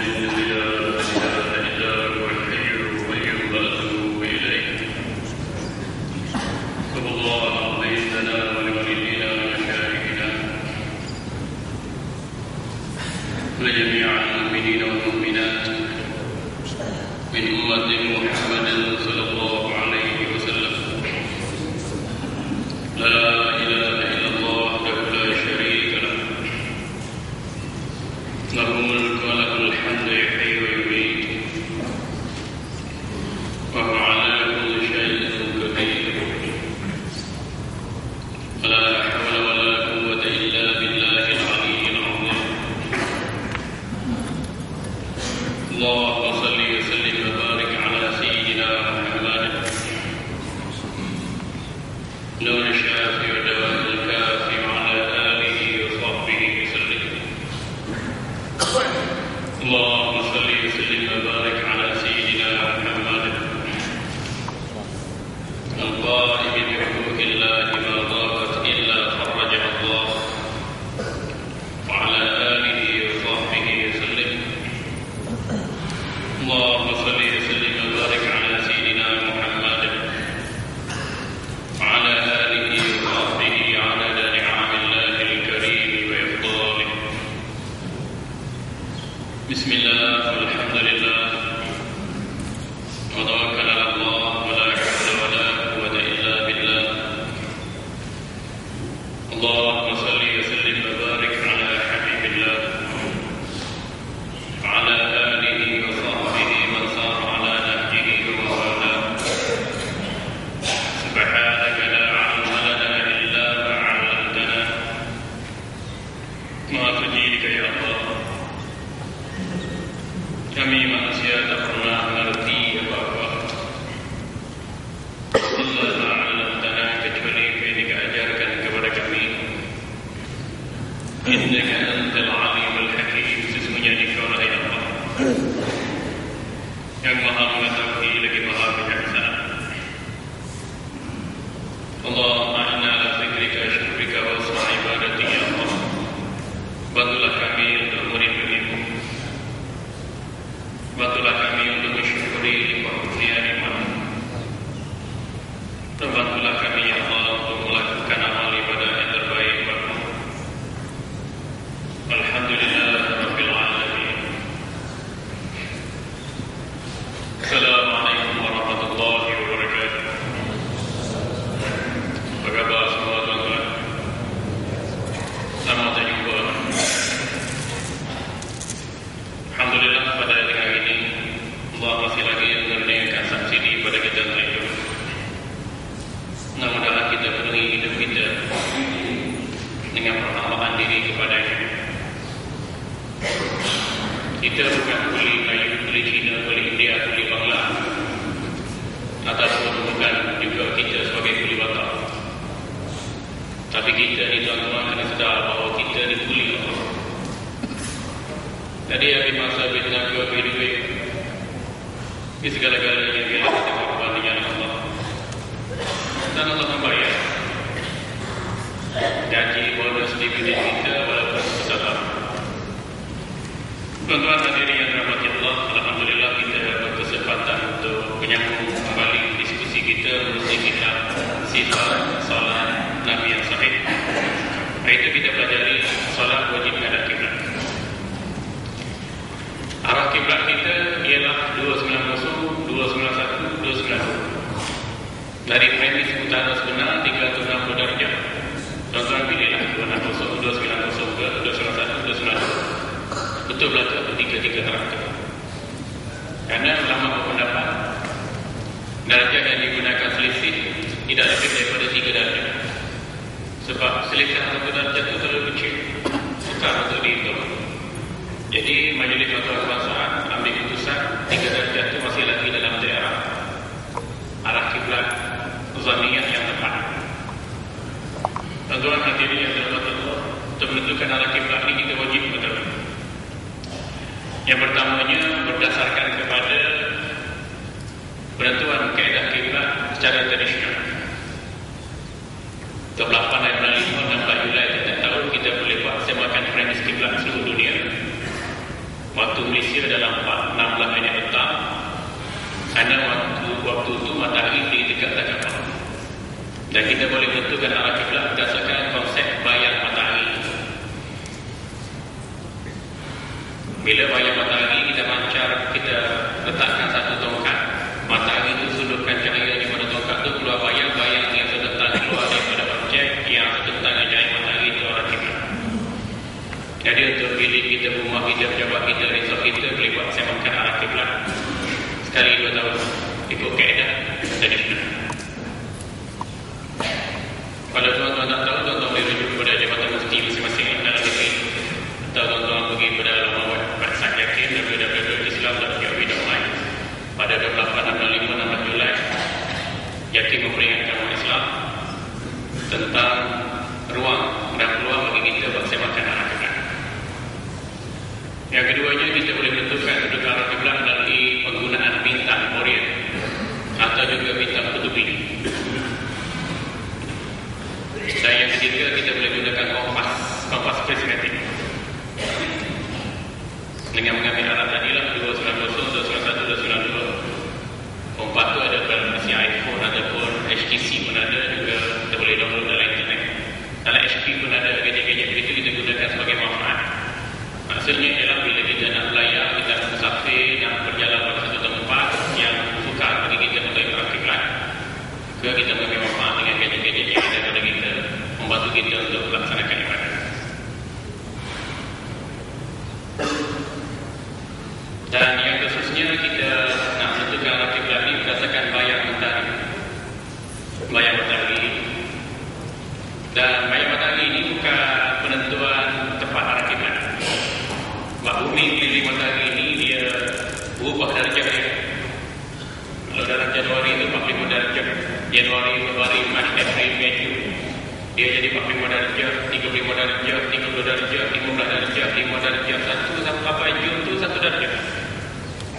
Thank you. Kita bukan boleh Melayu, boleh China, boleh India, boleh Bangla. Atas kedudukan juga kita sebagai kuli batal Tapi kita ni tuan-tuan kena sedar bahawa kita ni kuli Allah Jadi Abi Masa bin Nabi Abi Di segala-galanya dia ada kekuatan dengan Allah. Dan Allah membayar Janji bonus di bidang kita Tuan-tuan hadirin yang dirahmati Allah, Alhamdulillah kita berkesempatan untuk menyambung kembali diskusi kita mengenai kitab sifat solat Nabi yang sahih. Hari itu kita pelajari solat wajib menghadap kiblat. Arah kiblat kita ialah 290, 291, Dari premis utara sebenar Né? ganar ke-8 ayat 65 dan 4 Julai tahun kita boleh buat premis kiblat seluruh dunia. Waktu Malaysia dalam 16 ayat petang kerana waktu waktu itu matahari di dekat tak dan kita boleh tentukan arah kiblat berdasarkan konsep bayang matahari. Bila bayang matahari kita pancar kita letakkan rumah kita, pejabat kita, boleh buat semakan arah kiblat sekali dua tahun ikut kaedah tradisional kalau tuan-tuan tak tahu tuan-tuan boleh rujuk kepada jabatan mufti masing-masing dalam negeri atau tuan-tuan pergi kepada laman website yakin www.islam.gov.my pada 28, 65, 16 Julai yakin memperingatkan umat Islam tentang ruang dan peluang bagi kita buat semakan arah kiblat yang keduanya kita boleh tentukan kedudukan arah kiblat melalui penggunaan bintang orient atau juga bintang kutubi. Dan yang ketiga kita boleh gunakan kompas, kompas prismatik. Dengan mengambil arah tadi lah 290, 291, 292. Kompas tu ada pada versi iPhone ataupun HTC pun ada juga kita boleh download dalam internet. Dalam HP pun ada gadget-gadget begitu kita gunakan sebagai manfaat. Maksudnya ialah bila kita nak belayar, kita nak musafir, nak berjalan pada satu tempat yang sukar bagi kita untuk ikut kiblat. Juga kita mengambil manfaat dengan gadget-gadget yang ada pada kita membantu kita untuk melaksanakan ibadah. Dan yang khususnya kita nak menentukan arah kiblat ini berdasarkan bayang matahari. Bayang matahari. Dan bayang matahari ini bukan penentuan tepat arah kiblat. Sebab bumi keliling matahari ini dia berubah darjah dia. Kalau dalam Januari itu 45 darjah. Januari, Februari, Mac, April, Mei, Jun. Dia jadi 45 darjah, 35 darjah, 30 darjah, 15 darjah, 5 darjah, 1 sampai Jun itu 1 darjah.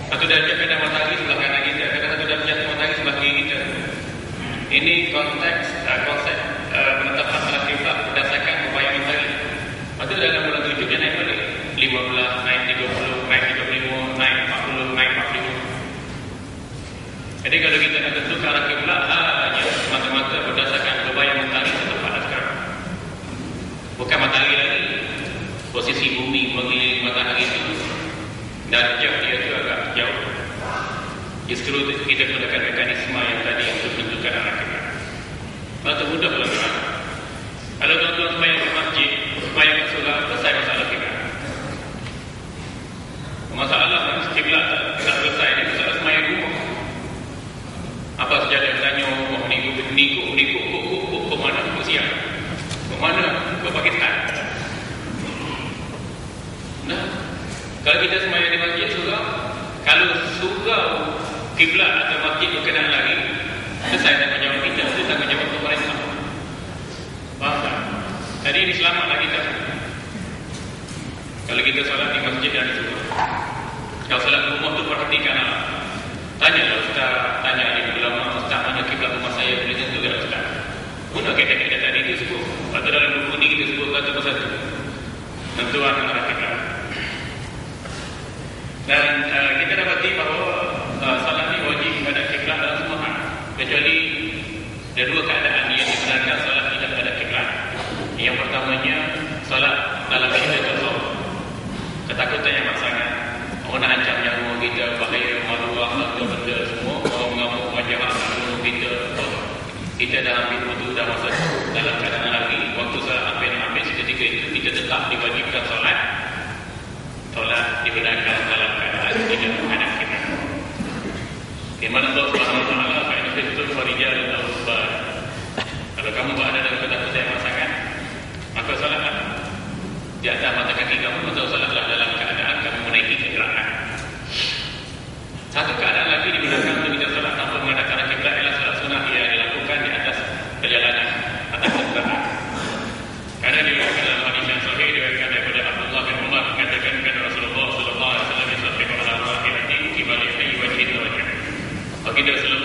Satu darjah kadang matahari sebelah kanan kita, kadang satu darjah matahari sebelah kiri kita. Ini konteks, uh, konsep uh, penetapan arah kiblat berdasarkan upaya. Lepas tu dalam bulan tujuh dia naik balik. 15, naik 30, naik 35, naik 40, naik 45. Jadi kalau kita nak tentukan arah kiblat hanya semata-mata berdasarkan upaya matahari setempat sekarang. Bukan matahari lagi. Posisi bumi mengelilingi matahari itu darjah dia itu agak jauh. Justru kita gunakan mekanisme yang tadi untuk menentukan arah kiblat. Mudah tuan-tuan. Kalau tuan-tuan sembahyang ke masjid, sembahyang ke surah, selesai masalah kiblat. Masalah kiblat tak, tak selesai, ini masalah sembahyang rumah. Apa saja yang tanya, oh, ni ni ni kok ni kok kok kok kok mana ke siang? Ke mana? Ke Pakistan. Nah, kalau kita sembahyang di masjid surah, kalau surah kiblat atau masjid berkenaan lagi, selesai kita, itu tanggungjawab pemerintah. Faham tak? Ini selamatlah kita. Kalau kita solat di masjid dan di surah. Kalau solat rumah tu perhatikan lah. Tanyalah Ustaz, tanya di ulama Ustaz mana kiblat rumah saya boleh tentu kan Ustaz? Guna kata-kata tadi itu sebut. Atau dalam buku ni kita sebut satu persatu. Tentuan arah kiblat. Dan uh, kita dapati bahawa uh, salat ni wajib pada kiblat dalam semua. Kecuali ada dua keadaan yang dibenarkan salat tidak pada kiblat. Yang pertamanya salat dalam syaitan Allah. Ketakutan yang sangat orang nak ancam nyawa kita bahaya maruah atau benda semua orang mengamuk wajah bunuh kita kita dah ambil wudu dah masa dalam keadaan lagi waktu salat hampir nak habis ketika itu kita tetap diwajibkan salat solat dibenarkan dalam keadaan tidak menghadap kiblat. Di mana Allah Subhanahu Wa Taala fa inna fitul farijal al Kalau kamu berada dalam ketakutan yang sangat, maka solatlah di atas mata kaki kamu atau solatlah dalam keadaan kamu menaiki kegerakan. Satu keadaan lagi dibenarkan untuk kita solat tanpa menghadap kiblat ialah solat sunnah yang dilakukan di atas perjalanan atas kenderaan. Karena diriwayatkan dalam hadis yang sahih diriwayatkan daripada Abdullah bin Umar mengatakan kepada Rasulullah sallallahu alaihi wasallam yusabbihu ala rahilati kibali hayy wa jinn wa jinn. Baginda sallallahu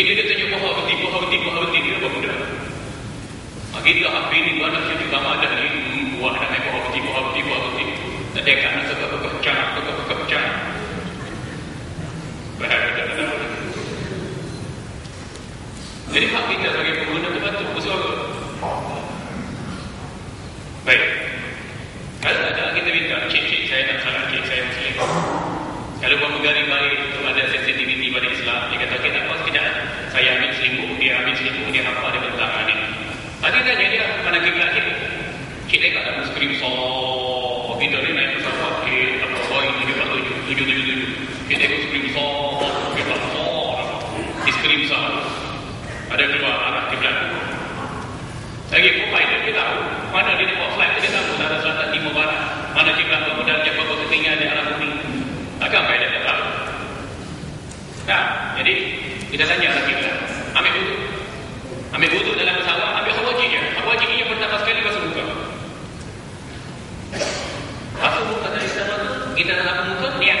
Dia dia tunjuk pohon berhenti, pohon berhenti, pohon berhenti. Dia apa benda? Bagi dia HP ni Tuan nak cerita sama ada ni Buat nak naik pohon berhenti, pohon berhenti, pohon berhenti kat nak kekecang, kekecang Bahaya tak ada Jadi hak kita sebagai pengguna tu patut bersuara Baik Kalau tak ada kita minta Cik-cik saya nak salat, cik saya muslim Kalau buat pegari baik Untuk ada sensitivity pada Islam Dia kata, okay tak apa sekejap Saya ambil selimut, dia ambil selimut Dia apa, dia bentang ni Tadi tanya dia mana kiblat kita. Kita tak ada skrim so kita ni naik pesawat ke apa boy ni kita tujuh tujuh tujuh tujuh. Kita ikut skrim so kita so di skrim so ada keluar arah kiblat. Lagi pun pilot kita tahu mana dia buat flight dia tahu ada selatan timur barat mana kiblat kemudian dia bawa ketinggian di arah bumi. Agak pilot dia tahu. Nah, jadi kita tanya kiblat. Ambil dulu. Ambil wuduk dalam pesawat, ambil khawajib je. Khawajib ni yang pertama sekali basuh muka. Basuh muka dari sama tu, kita nak basuh muka, niat.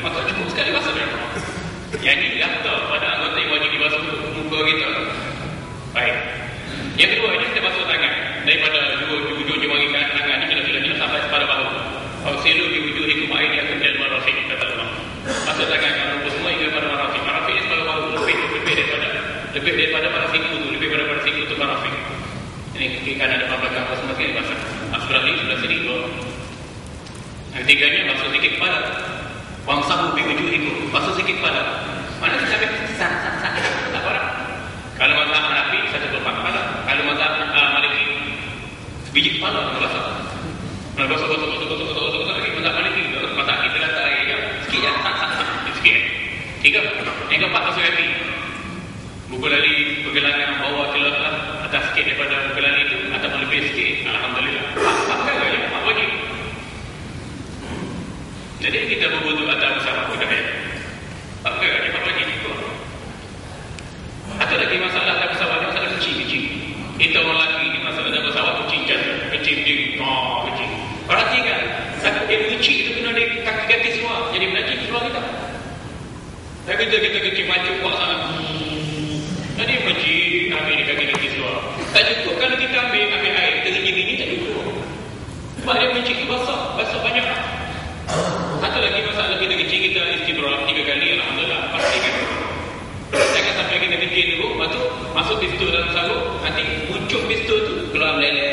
maka cukup sekali basuh dia. Yang ini kata pada anggota yang wajib dibasuh muka kita. Baik. Yang kedua ini kita basuh tangan daripada dua ujung jemari tangan ni kita sudah sampai separuh bahu. Kalau silu di ujung hikum air dia akan jadi marafiq kata Allah. Basuh tangan kalau semua hingga pada marafiq. Marafiq ini separuh bahu lebih lebih daripada lebih daripada para siku tu lebih daripada para siku tu para fik ini kiri kanan depan belakang apa semua sekali pasal sebelah ni sebelah sini yang tiganya basuh sikit kepala wang sabu bi ujung itu basuh sikit kepala mana kita ambil sat sat sat tak apa kalau mazhab Hanafi satu kelopak kepala kalau mazhab uh, Maliki biji kepala kalau basuh kalau basuh basuh basuh basuh basuh basuh basuh lagi mazhab Maliki mazhab kita letak air ya sikit ya sikit tiga. Yang keempat basuh kaki Buku lali pergelangan bawah ke lah atas sikit daripada buku lali itu atau lebih sikit Alhamdulillah apa ya apa wajib jadi kita berbutuh ada bersama budaya apa ya apa wajib itu atau lagi masalah ada pesawat masalah kecil-kecil kita orang lelaki ni masalah ada pesawat kecil jatuh. Kecil di oh, kecil. Perhatikan takut dia kecil itu kena di kaki-kaki semua jadi menajib seluar kita. Tapi kita masuk pistol dalam sarung nanti muncul pistol tu keluar meleleh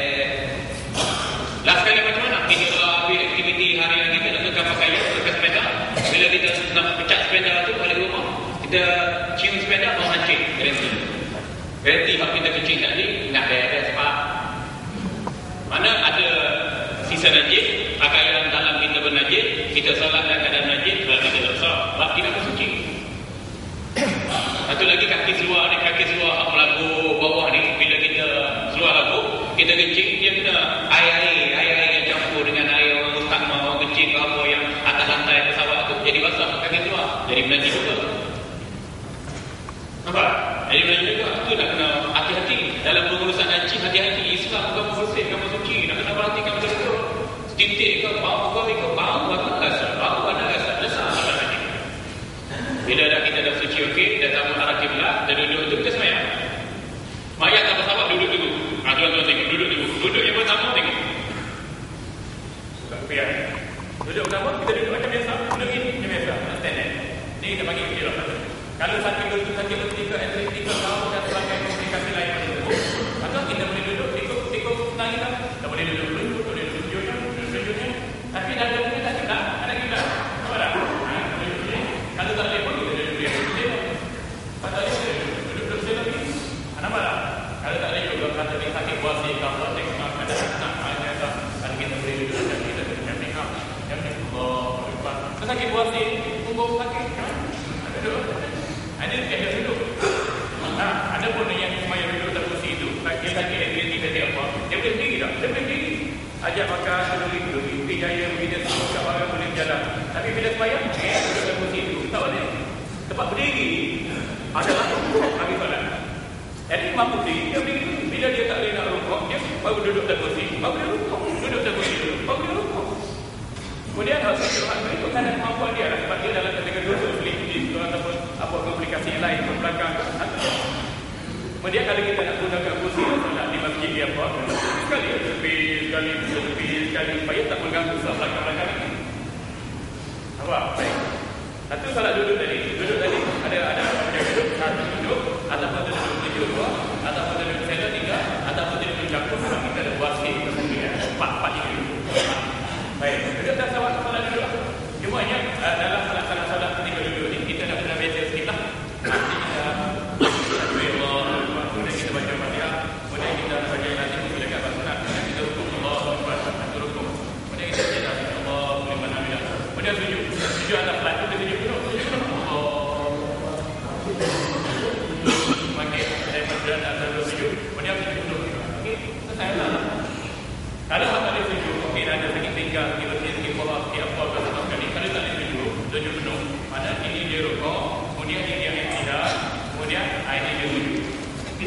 dalam pengurusan haji hati-hati. Islam bukan membersih kamu suci nak kena perhatikan betul betul titik ke bau kau ni kau bau bau rasa bau ada rasa besar lagi bila dah kita dah suci okey dah tak mengarah kiblat dah duduk tu kita semayang. Mayat tak bersama duduk dulu. Ah, ha tuan tuan tengok duduk dulu. Duduk yang pertama tengok. Tak payah. Duduk pertama kita duduk macam biasa. Duduk ini macam biasa. Stand ni kita bagi kecil kalau sakit berdua sakit berdua tiga entry tiga kau dah terangkan Wait a minute. Sebab baik. Satu salat duduk tadi.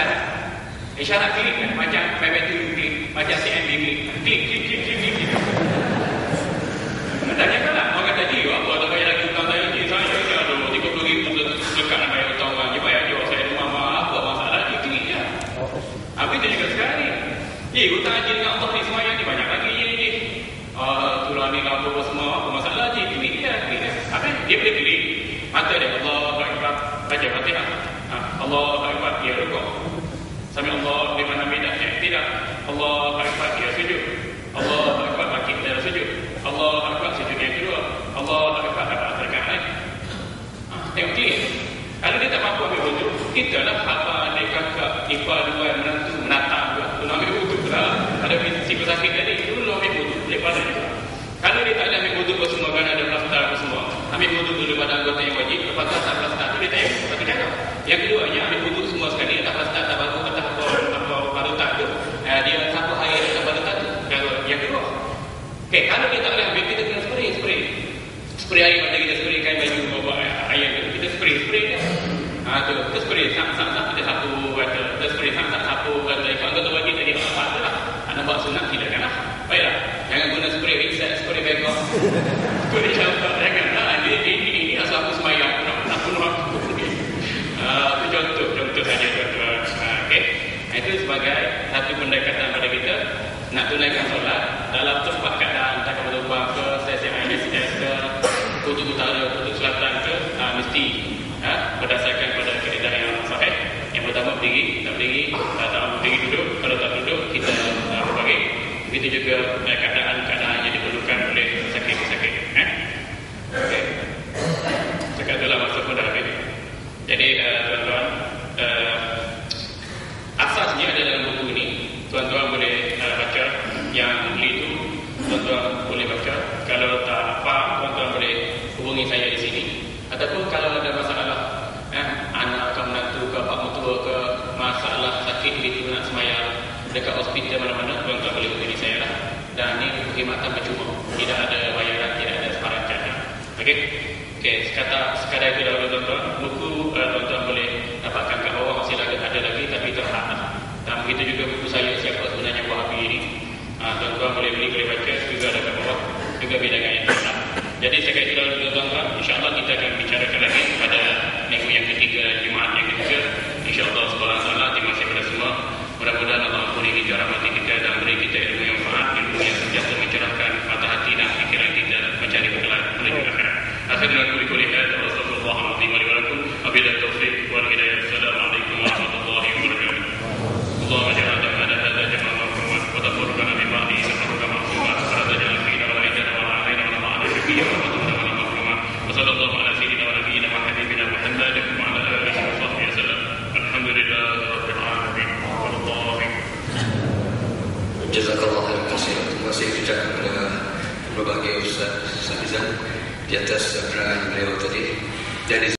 isyarat. Isyarat klik kan macam PPT klik, macam CMB klik. Begitu juga keadaan kan. Jadi terkait dengan Insya Allah kita akan bincang. ya